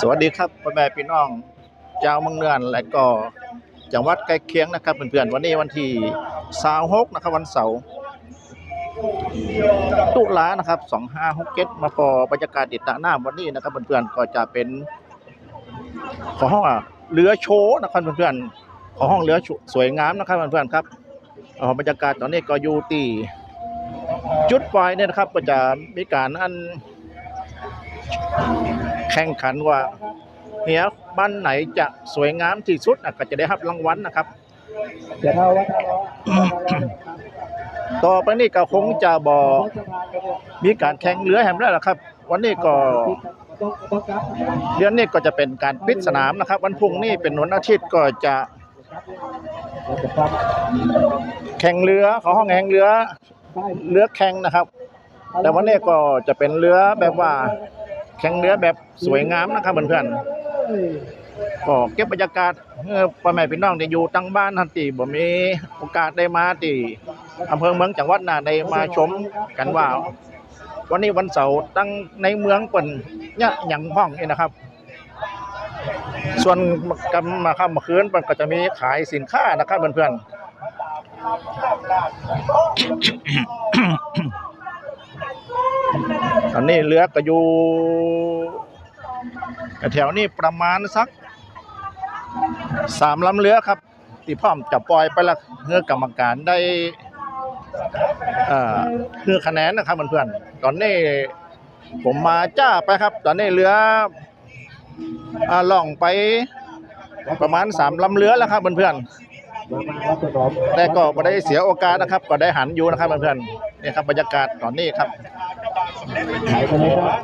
สวัสดีครับพ่อแม่พี่น้องเจ้าเมืองเนือนและก็จังหวัดใกล้เคียงนะครับเพื่อนๆวันนี้วันที่26นะครับวันเสาร์ตุลานะครับ2567มาพอบรรยากาศติดตาหน้าวันนี้นะครับเพื่อนๆก็จะเป็นขอห้องว่าเรือโชว์นะครับเพื่อนๆขอห้องเรือสวยงามนะครับเพื่อนๆครับอ๋อบรรยากาศตอนนี้ก็อยู่ที่จุดปลายเนี่ยนะครับก็จะมีการอัน แข่งขันว่าเฮียบ้านไหนจะสวยงามที่สุดก็จะได้รับรางวัลนะครับเดี๋ยวเราว่าเราต่อไปนี่ก็คงจะบอมีการแข่งเรือแฮมแล้วล่ะครับ วันนี้ก็เดือนนี้ก็จะเป็นการปิดสนามนะครับ วันพุ่งนี้เป็นวันอาทิตย์ก็จะแข่งเรือขอห้องแข่งเรือเรือแข่งนะครับ แต่วันนี้ก็จะเป็นเรือแบบว่า แข่งเรือแบบสวยงามนะครับเพื่อนๆก็เก็บบรรยากาศเพื่อพ่อแม่พี่น้องที่อยู่ตั้งบ้านทันทีบ่มีโอกาสได้มาที่อำเภอเมืองจังหวัดน่ะได้มาชมกันว่า วันนี้วันเสาร์ตั้งในเมืองเปิ่นเนี่ยหยังห้องนี่นะครับ ส่วนกำมาค่ำมื่อคืนเปิ่นก็จะมีขายสินค้านะครับเพื่อนๆ ตอนนี้เรือก็อยู่แถวนี้ประมาณสักสามลำเรือครับที่พร้อมจะปล่อยไปละเพื่อกรรมการได้เพื่อคะแนนนะครับเพื่อนๆตอนนี้ผมมาจ้าไปครับ ตอนนี้เรืออล่องไปประมาณสามลำเรือแล้วครับเพื่อนๆแต่ก็ไม่ได้เสียโอกาสนะครับ ก็ได้หันอยู่นะครับเพื่อนๆนี่ครับบรรยากาศตอนนี้ครับ ขายกันเลยครับ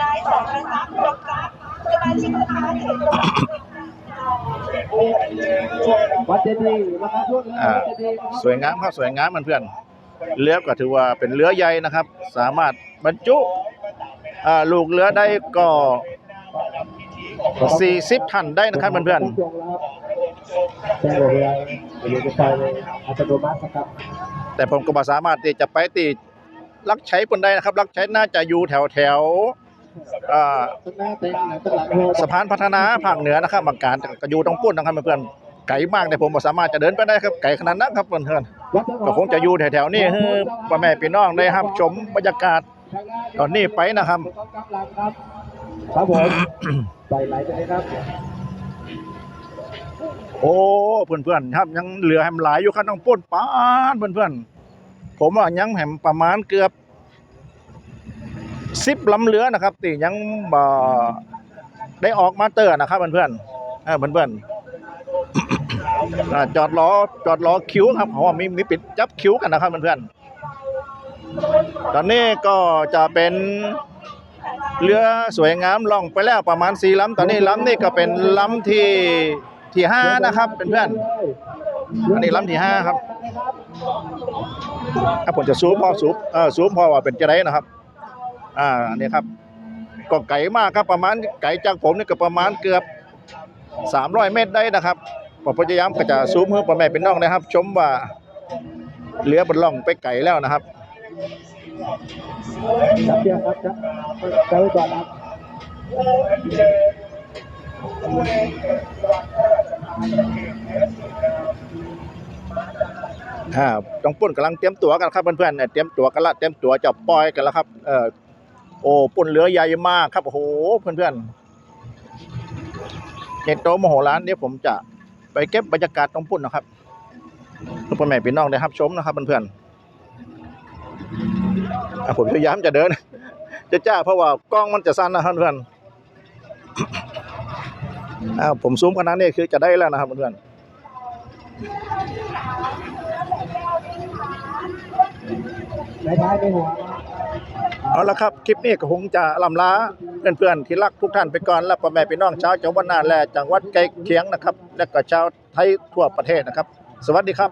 นายสองนะคะคุณลงครับสมาชิกสภาเขตวัดเจดีย์นะครับช่วงนี้อ่าวัดเจดีย์นะครับสวยงามครับสวยงามเพื่อนๆเรือก็ถือว่าเป็นเรือใหญ่นะครับ สามารถบรรจุอ่าลูกเรือได้ก็40ท่านได้นะครับเพื่อนช่วงแล้วครับแจ้งเวลาเดี๋ยวจะไปเลยอัตโนมัตินะครับๆแต่ผมก็บ่สามารถที่จะไปติ ลักใช้คนได้นะครับ ลักใช้น่าจะอยู่แถวแถวสะพานพัฒนาภาคเหนือนะครับบางการก็อยู่ตรงปุ้นนะครับเพื่อนไกลมากแต่ผมบ่สามารถจะเดินไปได้ครับไกลขนาดนั้นครับเพื่อนๆก็คงจะอยู่แถวๆนี้ให้พ่อแม่พี่น้องได้รับชมบรรยากาศตอนนี้ไปนะครับต้องกำลังครับครับผมใส่ไหลไปครับ โอ้เพื่อนๆครับยังเหลือแฮมหลายอยู่ครับต้องป้นปานเพื่อนๆ ผมว่ายังแฮมประมาณเกือบสิบลำเรือนะครับที่ยังบ่ได้ออกมาเตอร์นะครับเพื่อนๆเออเพื่อนๆอ่าจอดล้อจอดล้อคิ้วครับเพราะว่ามีมีปิดจับคิ้วกันนะครับเพื่อนๆตอนนี้ก็จะเป็นเรือสวยงามล่องไปแล้วประมาณสี่ลำตอนนี้ลำนี่ก็เป็นลำที่ที่ห้านะครับเพื่อนๆ อันนี้ลำที่ห้าครับถ้าผมจะซูมพอซูมเออซูมพอว่าเป็นจะได้นะครับ อ่านี่ครับก็ไกลมากครับประมาณไกลจากผมนี่ก็ประมาณเกือบ 300 เมตรได้นะครับผมพยายามก็จะซูมเพื่อพ่อแม่เป็นน้องนะครับ ชมว่าเรือบนล่องไปไกลแล้วนะครับจับเชือกครับจับไว้ก่อนครับ อ่าต้องปุ่นกำลังเตรียมตัวกันครับเพื่อนๆเนี่ยเตรียมตัวกันละเตรียมตัวจะปล่อยกันแล้วครับ เออโอ้ปุ่นเรือใหญ่มากครับโอ้โหเพื่อนๆเหตุโตมโหฬารเดี๋ยวผมจะไปเก็บบรรยากาศตรงปุ่นนะครับเพื่อพ่อแม่พี่น้องได้รับชมนะครับเพื่อนๆอะผมพยายามจะเดิน จะจ้าเพราะว่ากล้องมันจะสั้นนะครับเพื่อนอ่าผมซูมขนาดนี้คือจะได้แล้วนะครับเพื่อนๆใน ท้ายในหัว เอาละครับ คลิปนี้ก็คงจะลำล้าเพื่อนๆที่รักทุกท่านไปก่อนและพ่อแม่พี่น้องชาวจังหวัดนาแลจังหวัดใกล้เคียงนะครับ และก็ชาวไทยทั่วประเทศนะครับ สวัสดีครับ